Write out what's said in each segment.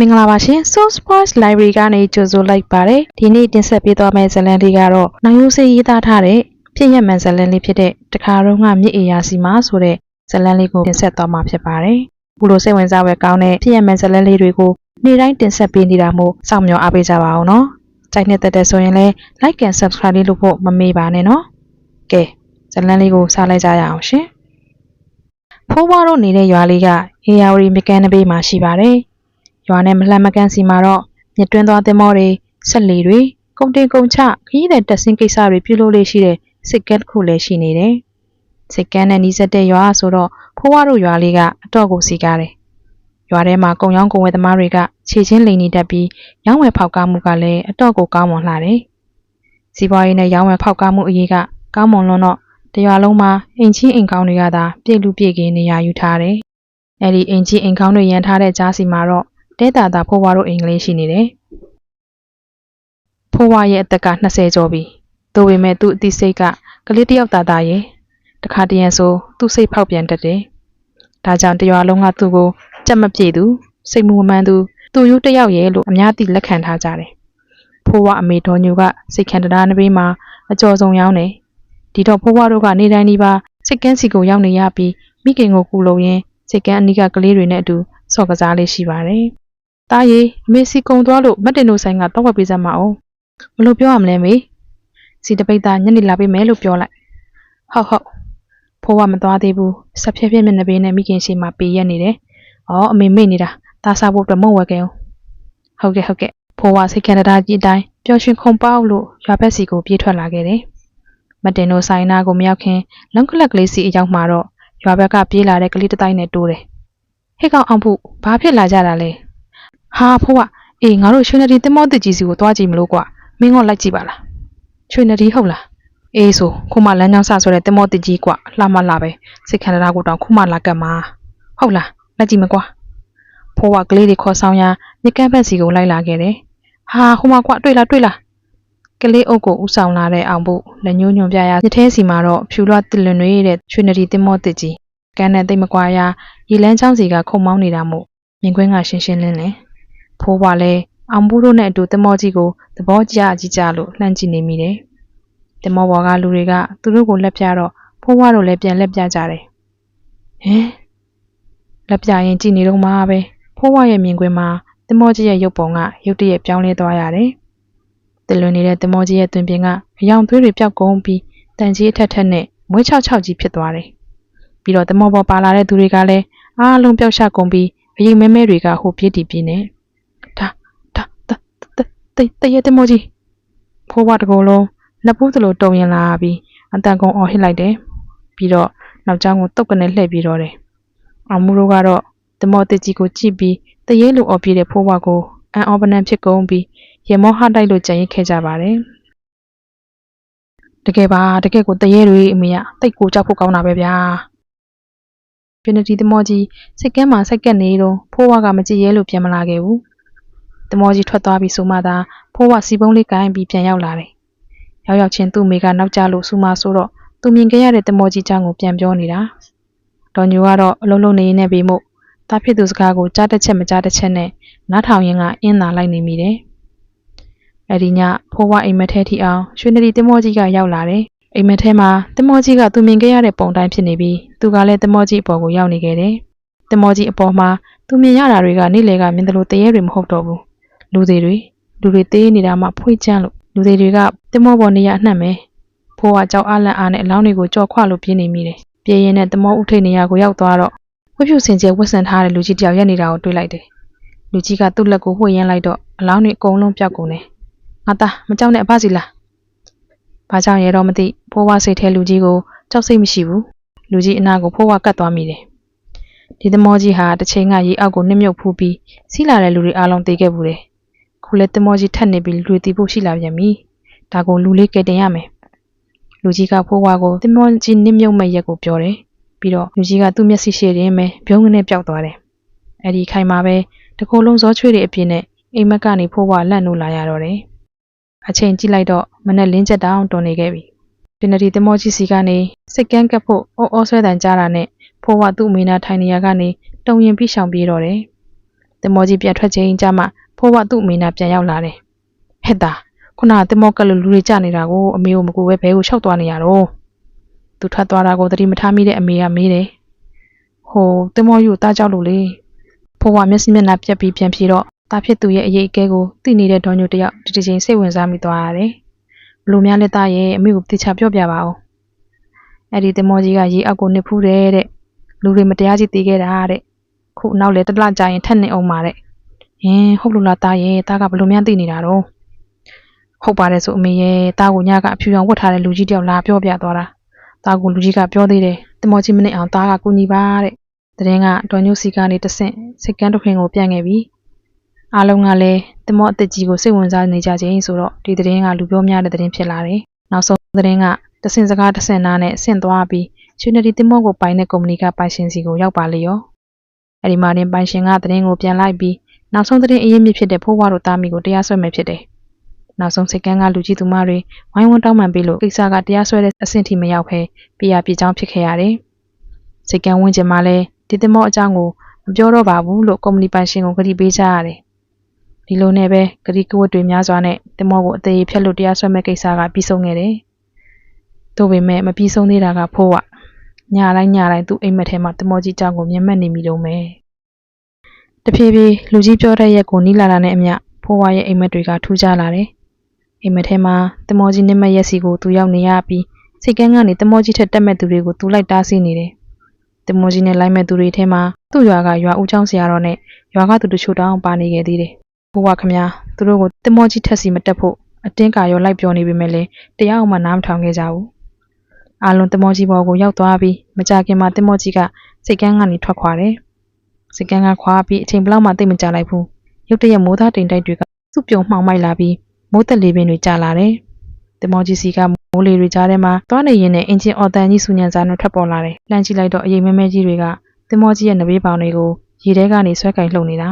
မင်္ဂလာပါရှင် Source Sports Library ကနေကြိုဆိုလိုက်ပါတယ်ဒီနေ့တင်ဆက်ပေးသွားမယ့်ဇာတ်လမ်းလေးကတော့နိုင်ရိုးစေးရေးသားထားတဲ့ဖြစ်ရမှန်ဇာတ်လမ်းလေးဖြစ်တဲ့တခါတော့ငါမြစ်အေယာစီမာဆိုတဲ့ဇာတ်လမ်းလေးကိုတင်ဆက်သွားမှာဖြစ်ပါတယ်ဘုလိုစိတ်ဝင်စားဖွယ်ကောင်းတဲ့ဖြစ်ရမှန်ဇာတ်လမ်းလေးတွေကိုနေ့တိုင်းတင်ဆက်ပေးနေတာမို့စောင့်မျှော်အားပေးကြပါအောင်နော်ကြိုက်နေတဲ့တဲ့ဆိုရင်လည်း like and subscribe လေးလုပ်ဖို့မမေ့ပါနဲ့နော်ကဲဇာတ်လမ်းလေးကိုစလိုက်ကြရအောင်ရှင်ဖိုးဘွားတို့နေတဲ့ရွာလေးကအေယာဝတီမြကန်နဘေးမှာရှိပါတယ် ရွာနဲ့မလှမ်းမကန့်စီမှာတော့မြစ်တွင်းသွားသင်္ဘောတွေဆက်လီတွေကုန်တင်ကုန်ချခရီးတဲ့တက်ဆင်းကိစ္စတွေပြုလုပ်လေးရှိတဲ့စစ်ကန်းတစ်ခုလည်းရှိနေတယ်။စစ်ကန်းနဲ့နီးစပ်တဲ့ရွာဆိုတော့ဖိုးဝါတို့ရွာလေးကအတော့ကိုစီကားတယ်။ရွာထဲမှာကုံရောင်းကုံဝယ်သမားတွေကခြေချင်းလိန်နေတတ်ပြီးရောင်းဝယ်ဖောက်ကားမှုကလည်းအတော့ကိုကောင်းမွန်လှတယ်။စီးပွားရေးနဲ့ရောင်းဝယ်ဖောက်ကားမှုအရေးကကောင်းမွန်လွန်းတော့တရွာလုံးမှာအိမ်ချင်းအိမ်ကောင်းတွေကသာပြည့်လူပြည့်ကင်းနေရာယူထားတယ်။အဲဒီအိမ်ချင်းအိမ်ကောင်းတွေရန်ထားတဲ့ကြားစီမှာတော့ တဲတာတာဖိုးဝါတို့အင်္ဂလိပ်ရှိနေတယ်။ဖိုးဝါရဲ့အသက်က20ကျော်ပြီ။သို့ပေမဲ့သူ့အသိစိတ်ကကလေးတစ်ယောက်သားသားရဲ့တခါတရံဆိုသူ့စိတ်ဖောက်ပြန်တတ်တယ်။ဒါကြောင့်တရွာလုံးကသူ့ကိုကြက်မပြေသူစိတ်မူမမှန်သူသူ့ရိုးတစ်ယောက်ရဲ့လို့အများသိလက်ခံထားကြတယ်။ဖိုးဝါအမေတော်ညူကစိတ်ခံတရားနဘေးမှာအကျော်ဆုံးရောက်နေ။ဒီတော့ဖိုးဝါတို့ကနေတိုင်းဒီပါစိတ်ကန်းစီကိုရောက်နေရပြီးမိခင်ကိုကူလုံရင်းစိတ်ကန်းအနီးကကလေးတွေနဲ့အတူဆော့ကစားလေးရှိပါတယ်။ တားရီအမေစီကုံသွားလို့မတ်တင်တို့ဆိုင်ကတောက်ဝက်ပေးစမ်းမအောင်ဘလို့ပြောရမလဲမေစီတပိတ်သားညနေလာပေးမယ်လို့ပြောလိုက်ဟုတ်ဟုတ်ဖိုးကမသွားသေးဘူးဆက်ဖြည်းဖြည်းမျက်နှာပေးနဲ့မိခင်ရှိမှပေးရက်နေတယ်ဩအမေမေ့နေတာဒါစားဖို့အတွက်မဟုတ်ဝဲခဲ့အောင်ဟုတ်ကဲ့ဟုတ်ကဲ့ဖိုးကစိတ်ခံတရာကြီးအတိုင်းပျော်ရွှင်ခုန်ပေါက်လို့ရွာဘက်စီကိုပြေးထွက်လာခဲ့တယ်မတ်တင်တို့ဆိုင်နာကိုမရောက်ခင်လုံကလက်ကလေးစီအရောက်မှာတော့ရွာဘက်ကပြေးလာတဲ့ကလေးတစ်တိုင်းနဲ့တိုးတယ်ဟဲ့ကောင်အောင်ဖို့ဘာဖြစ်လာကြတာလဲ ဟာဖိုးကအေးငါတို့ရွှေနဒီတင်မောတစ်ကြီးစီကိုတွားကြည့်မလို့ကွာမင်းကလိုက်ကြည့်ပါလားရွှေနဒီဟုတ်လားအေးဆိုခုမှလမ်းကြောင်းဆဆိုတဲ့တင်မောတစ်ကြီးကွာလှမလှပဲစိတ်ခံရတာကိုတောင်ခုမှလာကတ်မှာဟုတ်လားလိုက်ကြည့်မကွာဖိုးကကလေးတွေခေါ်ဆောင်ရမြကန့်ဘက်စီကိုလိုက်လာခဲ့တယ်ဟာဟိုမှာကွာတွေ့လားတွေ့လားကလေးအုပ်ကိုဥဆောင်လာတဲ့အောင်ဖို့လက်ညှိုးညွန်ပြရမြထဲစီမှာတော့ဖြူလွှတ်တစ်လွင်တွေတဲ့ရွှေနဒီတင်မောတစ်ကြီးကန်းနဲ့တိတ်မကွာရရေလန်းချောင်းစီကခုံမောင်းနေတာမို့မြင်ကွင်းကရှင်းရှင်းလင်းလင်း ဖိုးဘွားလည်းအောင်ဘူးတို့နဲ့အတူတမောကြီးကိုသဘောကျကြီးကြလို့လှမ်းကြည့်နေမိတယ်။တမောဘော်ကလူတွေကသူတို့ကိုလက်ပြတော့ဖိုးဘွားတို့လည်းပြန်လက်ပြကြတယ်။ဟင်လက်ပြရင်ကြည့်နေတော့မှပဲဖိုးဘွားရဲ့မြင်ကွင်းမှာတမောကြီးရဲ့ရုပ်ပုံကရုတ်တရက်ပြောင်းလဲသွားရတယ်။တလွန်နေတဲ့တမောကြီးရဲ့တွင်ပြင်ကအယောင်သွေးတွေပျောက်ကုန်ပြီးတန်ကြီးအထက်ထက်နဲ့မွေးချောက်ချောက်ကြီးဖြစ်သွားတယ်။ပြီးတော့တမောဘော်ပါလာတဲ့သူတွေကလည်းအားလုံးပျောက်ရှကုန်ပြီးအရင်မဲမဲတွေကဟိုပြေးတီပြေးနေ။ဒါဒါတ တတတရတဲ့မောကြီးဖိုးဘွားတကောလုံးနှစ်ပူးသလိုတုံရင်လာပြီးအတန်ကုန်အော်ဟစ်လိုက်တယ်ပြီးတော့နောက်ကျောင်းကိုတုတ်ကနေလှည့်ပြီးတော့တယ်အောင်မူတို့ကတော့တမောတစ်ကြီးကိုကြည့်ပြီးတရေလိုအော်ပြေးတဲ့ဖိုးဘွားကိုအန်အော်ပနန်ဖြစ်ကုန်ပြီးရေမောဟတိုက်လို့ကြံရိတ်ခဲ့ကြပါတယ်တကယ်ပါတကယ်ကိုတရေတွေအမေကတိတ်ကိုကြောက်ဖို့ကောင်းတာပဲဗျာပြနတီတမောကြီးစိတ်ကမ်းမှာစိတ်ကက်နေတော့ဖိုးဘွားကမကြည့်ရဲလို့ပြန်မလာခဲ့ဘူး တမောကြီးထွက်သွားပြီဆိုမှသာဖိုးဝစီပုံးလေးကိုင်းပြီးပြန်ရောက်လာတယ်။ရောက်ရောက်ချင်းသူ့မိကနောက်ကျလို့စူမဆိုတော့သူမြင်ခဲ့ရတဲ့တမောကြီးချောင်းကိုပြန်ပြောနေတာ။ဒေါ်ညူကတော့အလုံးလုံးနေနေပြီမို့တာဖြစ်သူစကားကိုကြားတစ်ချက်မကြားတစ်ချက်နဲ့နားထောင်ရင်းကအင်းသာလိုက်နေမိတယ်။အဲဒီညဖိုးဝအိမ်မက်ထဲထိအောင်ရွှေနဒီတမောကြီးကရောက်လာတယ်။အိမ်မက်ထဲမှာတမောကြီးကသူမြင်ခဲ့ရတဲ့ပုံတိုင်းဖြစ်နေပြီးသူကလည်းတမောကြီးအပေါ်ကိုရောက်နေခဲ့တယ်။တမောကြီးအပေါ်မှာသူမြင်ရတာတွေကနေ့လေကမြင်တယ်လို့တရေတွေမဟုတ်တော့ဘူး လူတွေတွေလူတွေသေးနေတာမှဖွေးချမ်းလို့လူတွေတွေကတင်မောပေါ်နေရအနှံ့ပဲဖိုးကကြောက်အားလန့်အားနဲ့အလောင်းတွေကိုကြော်ခွလို့ပြေးနေမိတယ်ပြေးရင်နဲ့တင်မောဥထိတ်နေရကိုရောက်သွားတော့ဝှက်ဖြူစင်ကျဲဝတ်ဆင်ထားတဲ့လူကြီးတယောက်ရက်နေတာကိုတွေ့လိုက်တယ်လူကြီးကသူ့လက်ကိုဝှေ့ရမ်းလိုက်တော့အလောင်းတွေအကုန်လုံးပြောက်ကုန်တယ်ငါသားမကြောက်နဲ့အဖစီလားဘာကြောင့်ရဲတော့မသိဖိုးဝစိတ်ထဲလူကြီးကိုကြောက်စိတ်မရှိဘူးလူကြီးအနာကိုဖိုးဝကတ်သွားမိတယ်ဒီသမောကြီးဟာတစ်ချိန်ကရေအောက်ကိုနှိမ့်မြုပ်ဖူးပြီးစီးလာတဲ့လူတွေအားလုံးတေးခဲ့ဘူးတယ် ခုလဲတင်မောကြီးထက်နေပြီးလူတွေတီးဖို့ရှိလာပြန်ပြီဒါကိုလူလေးကယ်တင်ရမယ်လူကြီးကဖိုးဝါကိုတင်မောကြီးနစ်မြုပ်မဲ့ရက်ကိုပြောတယ်ပြီးတော့လူကြီးကသူ့မျက်စိရှေ့ရင်းပဲဘုံကနေပျောက်သွားတယ်အဲ့ဒီခိုင်မှာပဲတကိုယ်လုံးဇောချွေးတွေအပြင်းနဲ့အိမ်မက်ကနေဖိုးဝါလန့်လို့လာရတော့တယ်အချိန်ကြည့်လိုက်တော့မနဲ့လင်းချက်တောင်တွန်နေခဲ့ပြီပင်နဒီတင်မောကြီးစီကနေစိတ်ကန်းကပ်ဖို့အော်အော်ဆွဲတန်ကြားတာနဲ့ဖိုးဝါသူ့အမေနာထိုင်နေရကနေတုံရင်ပြီးရှောင်ပြေးတော့တယ်တင်မောကြီးပြန်ထွက်ချိန်ကျမှ ဖိုးဝသူ့အမေနာပြန်ရောက်လာတယ်ဟဲ့တာခုနကတင်မောကလူလူတွေကြနေတာကိုအမေကိုမကူပဲဘဲကိုရှောက်သွားနေရတော့သူထွက်သွားတာကိုသတိမထားမိတဲ့အမေကမေးတယ်ဟိုတင်မောယူတားကြောက်လို့လေဖိုးဝမျက်စိမျက်နှာပြက်ပြီးပြန်ပြေတော့တာဖြစ်သူရဲ့အရေးအကဲကိုသိနေတဲ့ဒေါ်ညိုတယောက်ဒီတစ်ချိန်စိတ်ဝင်စားမိသွားရတယ်ဘလို့များလက်သားရဲ့အမေကိုတိချပြောပြပါဦးအဲ့ဒီတင်မောကြီးကရေအောက်ကိုနစ်ဖူးတယ်တဲ့လူတွေမတရားကြီးတီးခဲ့တာတဲ့ခုနောက်လေတစ်လကြာရင်ထက်နေအောင်ပါတဲ့ ဟင်းဟုတ်လို့လားတားရဲ့တားကဘလို့များသိနေတာတော့ဟုတ်ပါတယ်ဆိုအမေရဲ့တားကိုညကအဖြူရောင်ဝတ်ထားတဲ့လူကြီးတယောက်လာပြောပြသွားတာတားကိုလူကြီးကပြောသေးတယ်တမောကြီးမနစ်အောင်တားကကူညီပါတဲ့တရင်ကဒေါ်ညိုစီကနေတဆင့်စိတ်ကန်းတစ်ခွင်ကိုပြန်ခဲ့ပြီအားလုံးကလည်းတမောအသက်ကြီးကိုစိတ်ဝင်စားနေကြခြင်းဆိုတော့ဒီတရင်ကလူပြောများတဲ့တရင်ဖြစ်လာတယ်နောက်ဆုံးတရင်ကတဆင့်စကားတဆင့်နားနဲ့ဆင့်သွားပြီးချွေနရီတင်မောကိုပိုင်တဲ့ကုမ္ပဏီကပိုင်ရှင်စီကိုရောက်ပါလေရောအဲ့ဒီမှာတင်ပိုင်ရှင်ကသတင်းကိုပြန်လိုက်ပြီး နောက်ဆုံးသတင်းအရေးမြစ်ဖြစ်တဲ့ဖိုးဝါတို့တာမီကိုတရားစွဲမယ်ဖြစ်တယ်နောက်ဆုံးစိတ်ကန်းကလူကြီးသူမတွေဝိုင်းဝန်းတောင်းပန်ပေးလို့ကိစ္စကတရားစွဲတဲ့အဆင့်ထိမရောက်ဘဲပြရပြကြောင်းဖြစ်ခဲ့ရတယ်စိတ်ကန်းဝင်းကျင်မှာလည်းဒီတင်မောအကြောင်းကိုမပြောတော့ပါဘူးလို့ကုမ္ပဏီပိုင်ရှင်ကိုကြတိပေးကြရတယ်ဒီလိုနဲ့ပဲဂရီကဝတ်တွေများစွာနဲ့တင်မောကိုအသေးဖြတ်လို့တရားစွဲမဲ့ကိစ္စကပြီးဆုံးခဲ့တယ်။ဒါပေမဲ့မပြီးဆုံးသေးတာကဖိုးဝညတိုင်းညတိုင်းသူ့အိမ်မက်ထဲမှာတမောကြီးကြောင်ကိုမျက်မှတ်နေမိတော့မယ်။ တဖြည်းဖြည်းလူကြီးပြောတဲ့ရက်ကိုနီးလာတာနဲ့အမျှဖိုးဝါရဲ့အိမ်မက်တွေကထူးခြားလာတယ်။အိမ်မက်ထဲမှာတမောကြီးနစ်မက်ရက်စီကိုသူရောက်နေရပြီးစိတ်ကန်းကနေတမောကြီးထက်တက်မဲ့သူတွေကိုသူလိုက်တားဆီးနေတယ်။တမောကြီးနဲ့လိုက်မဲ့သူတွေထဲမှာသူ့ရွာကရွာဦးချောင်းဆရာတော်နဲ့ရွာကသူတချို့တောင်ပါနေခဲ့သေးတယ်။ဖိုးဝါခမညာသူတို့ကိုတမောကြီးထက်စီမတက်ဖို့အတင်းကာရောလိုက်ပြောနေပေမဲ့လည်းတရားအောင်မှနားမထောင်ခဲ့ကြဘူး။အာလွန်တင်မောကြီးဘော်ကိုရောက်သွားပြီးမကြခင်မှာတင်မောကြီးကစိတ်ကန်းကနေထွက်ခွာတယ်။ စိတ်ကန်းကခွာပြီးအချိန်ဘလောက်မှသိပ်မကြလိုက်ဘူး။ရုတ်တရက်မိုးသားတိမ်တိုက်တွေကသူ့ပြုံမှောင်မိုက်လာပြီးမိုးသက်လေးပင်တွေကျလာတယ်။တင်မောကြီးစီကမိုးလေတွေကြားထဲမှာသွားနေရင်နဲ့အင်ဂျင်အော်တန်ကြီးစူညံစားနဲ့ထွက်ပေါ်လာတယ်။လှမ်းကြည့်လိုက်တော့အရင်မဲမဲကြီးတွေကတင်မောကြီးရဲ့နဘေးပေါင်တွေကိုရေထဲကနေဆွဲကင်လှုပ်နေတာ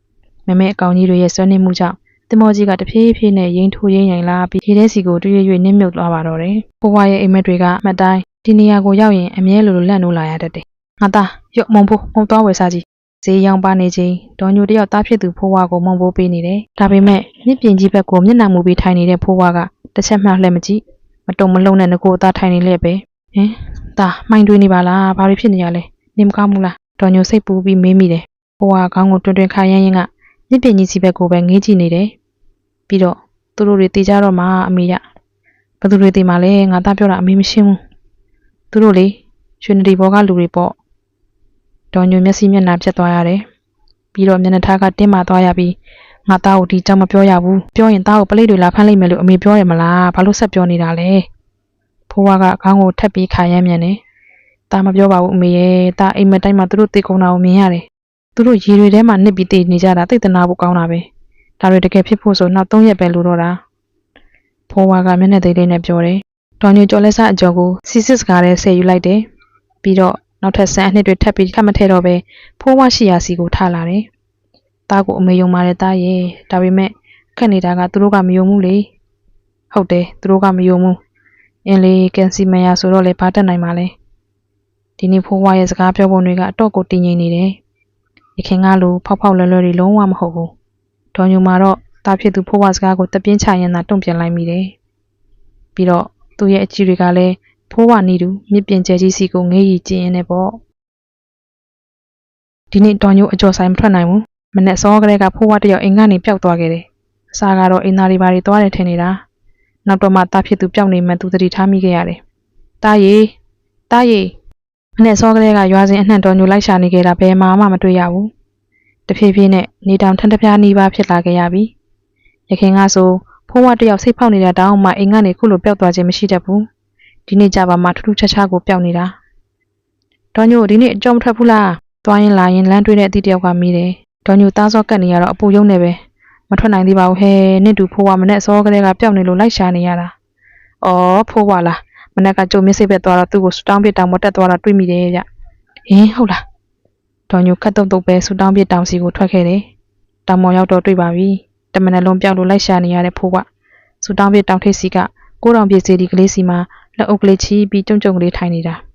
။မဲမဲအကောင်ကြီးတွေရဲ့ဆွဲနေမှုကြောင့်တင်မောကြီးကတဖြည်းဖြည်းနဲ့ရိမ့်ထိုးရိမ့်ရိုင်လာပြီးရေထဲစီကိုတွေ့ရွေ့နစ်မြုပ်သွားပါတော့တယ်။ဘဝရဲ့အိမ်မက်တွေကအမှတ်တိုင်းဒီနေရာကိုရောက်ရင်အမြဲလိုလိုလန့်နိုးလာရတတ်တယ်။ငါသားရော့မုံဖို့မုံသွားဝယ်စားကြည့်။ ဈေးရောင်းပါနေချိန်ဒေါ်ညိုတယောက်သားဖြစ်သူဖိုးဝါကိုမုံဖို့ပေးနေတယ်။ဒါပေမဲ့မြစ်ပြင်ကြီးဘက်ကိုမျက်နှာမူပြီးထိုင်နေတဲ့ဖိုးဝါကတစ်ချက်မှလှည့်မကြည့်။မတုံမလုံးနဲ့ငကိုအသားထိုင်နေလျက်ပဲ။ဟင်သားမိုင်းတွေးနေပါလား။ဘာတွေဖြစ်နေရလဲ။နေမကောင်းဘူးလား။ဒေါ်ညိုစိတ်ပူပြီးမေးမိတယ်။ဖိုးဝါခေါင်းကိုတွင်တွင်ခါရမ်းရင်းကမြစ်ပြင်ကြီးစီဘက်ကိုပဲငေးကြည့်နေတယ်။ပြီးတော့သူတို့တွေတေးကြတော့မှအမေရဘယ်သူတွေတေးမှလဲငါသားပြောတာအမေမရှင်းဘူးသူတို့လေရွှေနဒီဘောကလူတွေပေါ့ ဒေါ်ညိုမျက်စိမျက်နှာပြတ်သွားရတယ်ပြီးတော့မျက်နှာထားကတင်းမာသွားရပြီးငါသားကိုဒီကြောင်မပြောရဘူးပြောရင်သားကိုပလိတ်တွေလာဖမ်းလိုက်မယ်လို့အမေပြောရမလားဘာလို့ဆက်ပြောနေတာလဲဖိုးဝါကခေါင်းကိုထပ်ပြီးခါရမ်းမြန်တယ်သားမပြောပါဘူးအမေရဲ့သားအိမ်မက်တိုင်းမှာသူတို့တေကုန်တာကိုမြင်ရတယ်သူတို့ရေတွေထဲမှာနစ်ပြီးတေနေကြတာသိတ်တနာဖို့ကောင်းတာပဲဒါတွေတကယ်ဖြစ်ဖို့ဆိုနောက်၃ရက်ပဲလိုတော့တာဖိုးဝါကမျက်နှာသိမ်းလေးနဲ့ပြောတယ်ဒေါ်ညိုကျော်လက်စအကျော်ကိုစီစစ်စကားနဲ့ဆယ်ယူလိုက်တယ်ပြီးတော့ နောက်ထပ်ဆန်အနှစ်တွေထပ်ပြီးခတ်မထဲတော့ပဲဖိုးဝါရှိရာစီကိုထားလာတယ်တားကိုအမေယုံပါတယ်တားရဲ့ဒါပေမဲ့ခက်နေတာကသူတို့ကမယုံဘူးလေဟုတ်တယ်သူတို့ကမယုံဘူးအင်းလေးကန်စီမယာဆိုတော့လေဘာတက်နိုင်မှာလဲဒီနေ့ဖိုးဝါရဲ့စကားပြောပုံတွေကအတော့ကိုတည်ငြိမ်နေတယ်ရခင်ကလိုဖောက်ဖောက်လွယ်လွယ်တွေလုံးဝမဟုတ်ဘူးဒေါ်ညိုမှာတော့တာဖြစ်သူဖိုးဝါစကားကိုတပြင်းချရင်သာတုံ့ပြန်လိုက်မိတယ်။ပြီးတော့သူ့ရဲ့အကြည့်တွေကလည်း ဖိုးဝါနေတူမြစ်ပြင်ကျဲကြီးစီကိုငေးရီကျင်းရင်းနဲ့ပေါ့။ဒီနေ့ဒေါ်ညိုအကျော်ဆိုင်မထွက်နိုင်ဘူး။မနဲ့စောကလေးကဖိုးဝါတယောက်အိမ်ကနေပျောက်သွားခဲ့တယ်။အစားကတော့အိမ်သားတွေဘာတွေသွားတယ်ထင်နေတာ။နောက်တော့မှတာဖြစ်သူပျောက်နေမှသူသတိထားမိခဲ့ရတယ်။တာရီတာရီမနဲ့စောကလေးကရွာစဉ်အနှံ့ဒေါ်ညိုလိုက်ရှာနေခဲ့တာဘယ်မှမှမတွေ့ရဘူး။တဖြည်းဖြည်းနဲ့နေတောင်ထန်းတပြားနီးပါးဖြစ်လာခဲ့ရပြီ။ရခင်ကဆိုဖိုးဝါတယောက်စိတ်ဖောက်နေတာတောင်းမှအိမ်ကနေခုလိုပျောက်သွားခြင်းမရှိတတ်ဘူး။ ဒီနေ့ကြပါမှထူးထူးခြားခြားကိုပျောက်နေတာ။ဒေါ်ညိုဒီနေ့အကြောမထွက်ဘူးလား။သွားရင်လာရင်လမ်းတွေ့တဲ့အတီးတယောက်ကမိတယ်။ဒေါ်ညိုသားစောကတ်နေရတော့အပူယုံနေပဲ။မထွက်နိုင်သေးပါဘူးဟဲ့။နင့်တူဖိုးဝါမနဲ့စောကလေးကပျောက်နေလို့လိုက်ရှာနေရတာ။အော်ဖိုးဝါလား။မနဲ့ကကြုံမျက်စိပဲသွားတော့သူ့ကိုစတောင်းပစ်တောင်မတက်သွားတော့တွေးမိတယ်ဗျ။ဟင်းဟုတ်လား။ဒေါ်ညိုခတ်တုတ်တုတ်ပဲဆူတောင်းပြစ်တောင်စီကိုထွက်ခဲ့တယ်။တောင်မော်ရောက်တော့တွေ့ပါပြီ။တမန်လုံးပြောက်လို့လိုက်ရှာနေရတဲ့ဖိုးကဆူတောင်းပြစ်တောင်ထိပ်စီကကိုးတောင်ပြစ်စီဒီကလေးစီမှာ လက်အုပ်ကလေးချီးပြီးကြုံကြုံကလေးထိုင်နေတာ။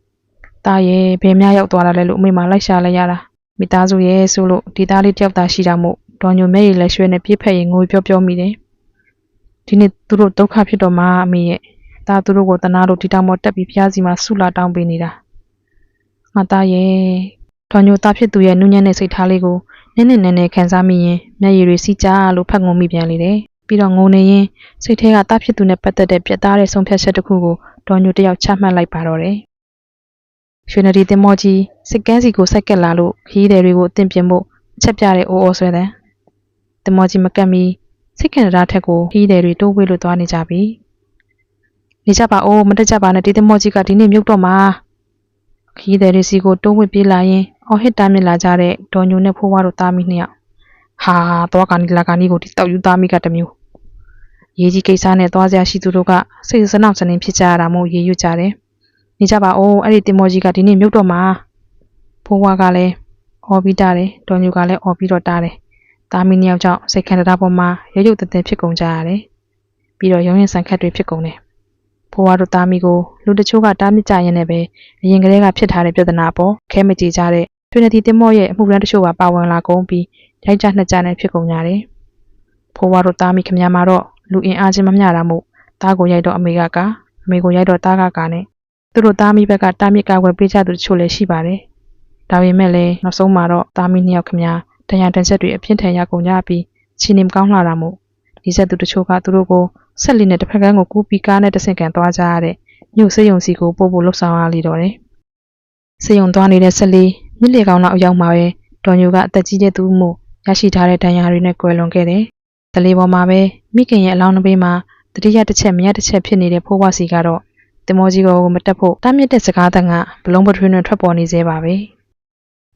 ตาရဲ့ဘယ်များရောက်သွားတာလဲလို့အမေမလိုက်ရှာလိုက်ရတာမိသားစုရဲ့ဆိုလို့ဒီသားလေးတယောက်သာရှိတာမို့ဒေါ်ညိုမဲရီလက်ရွှဲနဲ့ပြစ်ဖက်ရင်ငိုပြောပြောမိတယ်ဒီနေ့သူတို့ဒုက္ခဖြစ်တော့မှအမေရဲ့ဒါသူတို့ကိုတနာလို့ဒီတောင်ပေါ်တက်ပြီးဖျားစီမှာဆုလာတောင်းပေးနေတာငါသားရဲ့ဒေါ်ညိုသားဖြစ်သူရဲ့နုညံ့တဲ့စိတ်ထားလေးကိုနည်းနည်းနည်းနည်းခံစားမိရင်မျက်ရည်တွေစီးကြလို့ဖတ်ငုံမိပြန်လေတယ်ပြီးတော့ငုံနေရင်စိတ်ထဲကသားဖြစ်သူနဲ့ပတ်သက်တဲ့ပြတ်သားတဲ့ဆုံးဖြတ်ချက်တစ်ခုကို ဒေါ်ညိုတယောက်ချမှတ်လိုက်ပါတော့တယ်ရွှေနဒီတင်မောကြီးစစ်ကန်းစီကိုစိုက်ကက်လာလို့ခီးတယ်တွေကိုအသင်ပြင်ဖို့အချက်ပြတဲ့အိုးအိုးဆွဲတဲ့တင်မောကြီးမကတ်မီစိတ်ကန်ရာထက်ကိုခီးတယ်တွေတိုးဝေးလို့သွားနေကြပြီနေကြပါအိုးမတက်ကြပါနဲ့ဒီတင်မောကြီးကဒီနေ့မြုပ်တော့မှာခီးတယ်တွေစီကိုတိုးဝေးပြေးလာရင်အော်ဟစ်တားမြစ်လာကြတဲ့ဒေါ်ညိုနဲ့ဖိုးဝါတို့သားမိနှစ်ယောက်ဟာတော့ကန်ဒီလာကန်ဒီကိုဒီတောက်ယူသားမိကတစ်မျိုး ရေးကြီးကိစ္စနဲ့သွားစရာရှိသူတို့ကစိတ်စနောက်စနေဖြစ်ကြရတာမို့ရေရွတ်ကြတယ်နေကြပါဦးအဲ့ဒီတင်မောကြီးကဒီနေ့မြုပ်တော့မှာဖိုးဝါကလည်းအော်ပြီးတားတယ်ဒေါ်ညူကလည်းအော်ပြီးတော့တားတယ်တာမီနှစ်ယောက်ကြောင့်စိတ်ခန္ဓာပေါ်မှာရုပ်ရုပ်တည်တည်ဖြစ်ကုန်ကြရတယ်ပြီးတော့ရုံရင်ဆန်ခတ်တွေဖြစ်ကုန်တယ်ဖိုးဝါတို့တာမီကိုလူတချို့ကတားမြစ်ကြရင်လည်းပဲအရင်ကတည်းကဖြစ်ထားတဲ့ပြဿနာပေါ်ခဲမကြည့်ကြတဲ့တွင်နတီတင်မောရဲ့အမှုရန်တချို့ပါပါဝင်လာကုန်ပြီးရိုက်ကြနှစ်ကြနဲ့ဖြစ်ကုန်ကြတယ်ဖိုးဝါတို့တာမီခမရမှာတော့ လူအင်အားချင်းမမျှတာမို့တားကိုရိုက်တော့အမေကကအမေကိုရိုက်တော့တားကကနဲ့သူတို့သားမိဘက်ကတားမြစ်ကာကွယ်ပေးကြသူတချို့လည်းရှိပါတယ်။ဒါပေမဲ့လည်းနောက်ဆုံးမှာတော့သားမိနှစ်ယောက်ခင်ဗျာတရားတန်ဆက်တွေအပြင်းထန်ရကုန်ကြပြီးချီနေမကောင်းလာတာမို့ဒီဆက်သူတချို့ကသူတို့ကိုဆက်လက်နဲ့တစ်ဖက်ကန်းကိုကူးပြီးကားနဲ့တဆင့်ကန်သွားကြရတဲ့မြို့စေးရုံစီကိုပို့ဖို့လှုပ်ဆောင်ရလိတော့တယ်။စေးရုံသွားနေတဲ့ဆက်လေးမြစ်လေကောင်တော့အရောက်မှာပဲဒေါ်ညိုကအသက်ကြီးတဲ့သူမို့ရရှိထားတဲ့ဒဏ်ရာတွေနဲ့ကွယ်လွန်ခဲ့တယ်။ တလေးပေါ်မှာပဲမိခင်ရဲ့အလောင်းတစ်ပေးမှာတတိယတစ်ချက်မရတစ်ချက်ဖြစ်နေတဲ့ဖိုးဝါစီကတော့တင်မောကြီးကိုမတက်ဖို့တားမြစ်တဲ့စကားတန်ကဘလုံးပထွေးနဲ့ထွက်ပေါ်နေသေးပါပဲ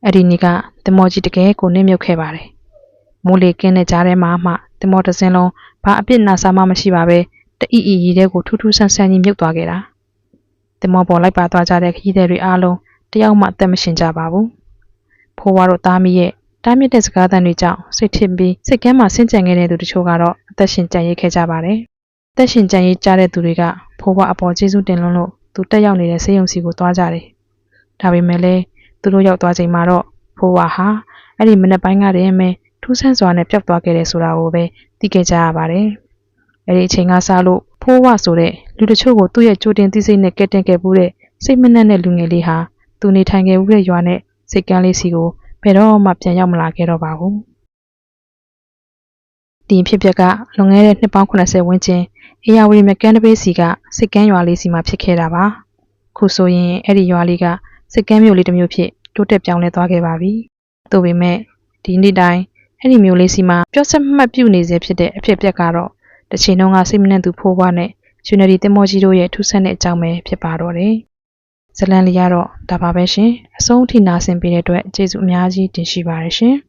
အဲ့ဒီနေ့ကတင်မောကြီးတကယ်ကိုနစ်မြုပ်ခဲ့ပါတယ်မိုးလေကင်းတဲ့ကြားထဲမှာမှတင်မောတစ်စင်းလုံးဘာအပြစ်နာစာမှမရှိပါပဲတအီအီရီတဲ့ကိုထူးထူးဆန်းဆန်းကြီးမြုပ်သွားခဲ့တာတင်မောပေါ်လိုက်ပါသွားကြတဲ့ခရီးသည်တွေအားလုံးတယောက်မှအသက်မရှင်ကြပါဘူးဖိုးဝါတို့သားမီးရဲ့ တားမြစ်တဲ့စကားတန်တွေကြောင့်စိတ်ထင်ပြီးစိတ်ကမ်းမှာဆင်းကြံခဲ့တဲ့သူတချို့ကတော့အသက်ရှင်ကြံ့ရခဲ့ကြပါတယ်အသက်ရှင်ကြံ့ရကြတဲ့သူတွေကဖိုးဘွားအပေါ်ကျေးဇူးတင်လွန်းလို့သူတက်ရောက်နေတဲ့ဆေးရုံစီကိုသွားကြတယ်။ဒါပေမဲ့လည်းသူတို့ရောက်သွားချိန်မှာတော့ဖိုးဘွားဟာအဲ့ဒီမနေ့ပိုင်းကတည်းကထူးဆန်းစွာနဲ့ပျောက်သွားခဲ့တယ်ဆိုတာကိုပဲသိခဲ့ကြရပါတယ်။အဲ့ဒီအချိန်ကစလို့ဖိုးဘွားဆိုတဲ့လူတချို့ကိုသူ့ရဲ့ကြိုတင်သိစိတ်နဲ့ကဲတင်ခဲ့မှုတဲ့စိတ်မနှက်တဲ့လူငယ်လေးဟာသူနေထိုင်ခဲ့မှုတဲ့ရွာနဲ့စိတ်ကန်းလေးစီကို ဘယ်တော့မှပြန်ရောက်မလာခဲ့တော့ပါဘူး။ဒီအဖြစ်အပျက်ကလွန်ခဲ့တဲ့နှစ်ပေါင်း80ဝန်းကျင်အေယာဝတီမြကန်းတပေးစီကစစ်ကမ်းရွာလေးစီမှာဖြစ်ခဲ့တာပါခုဆိုရင်အဲ့ဒီရွာလေးကစစ်ကမ်းမြို့လေးတစ်မျိုးဖြစ်တိုးတက်ပြောင်းလဲသွားခဲ့ပါပြီသို့ပေမဲ့ဒီနေ့တိုင်းအဲ့ဒီမြို့လေးစီမှာပြောဆက်မှတ်ပြုနေစေဖြစ်တဲ့အဖြစ်အပျက်ကတော့တစ်ချိန်လုံးကစိတ်မနှံ့သူဖိုးဘွားနဲ့ယူနီတီတင်မောကြီးတို့ရဲ့ထူးဆန်းတဲ့အကြောင်းပဲဖြစ်ပါတော့တယ် ဇလန်လေးကတော့ဒါပါပဲရှင်အဆုံးထိနာဆင်ပေးတဲ့အတွက်ကျေးဇူးအများကြီးတင်ရှိပါတယ်ရှင်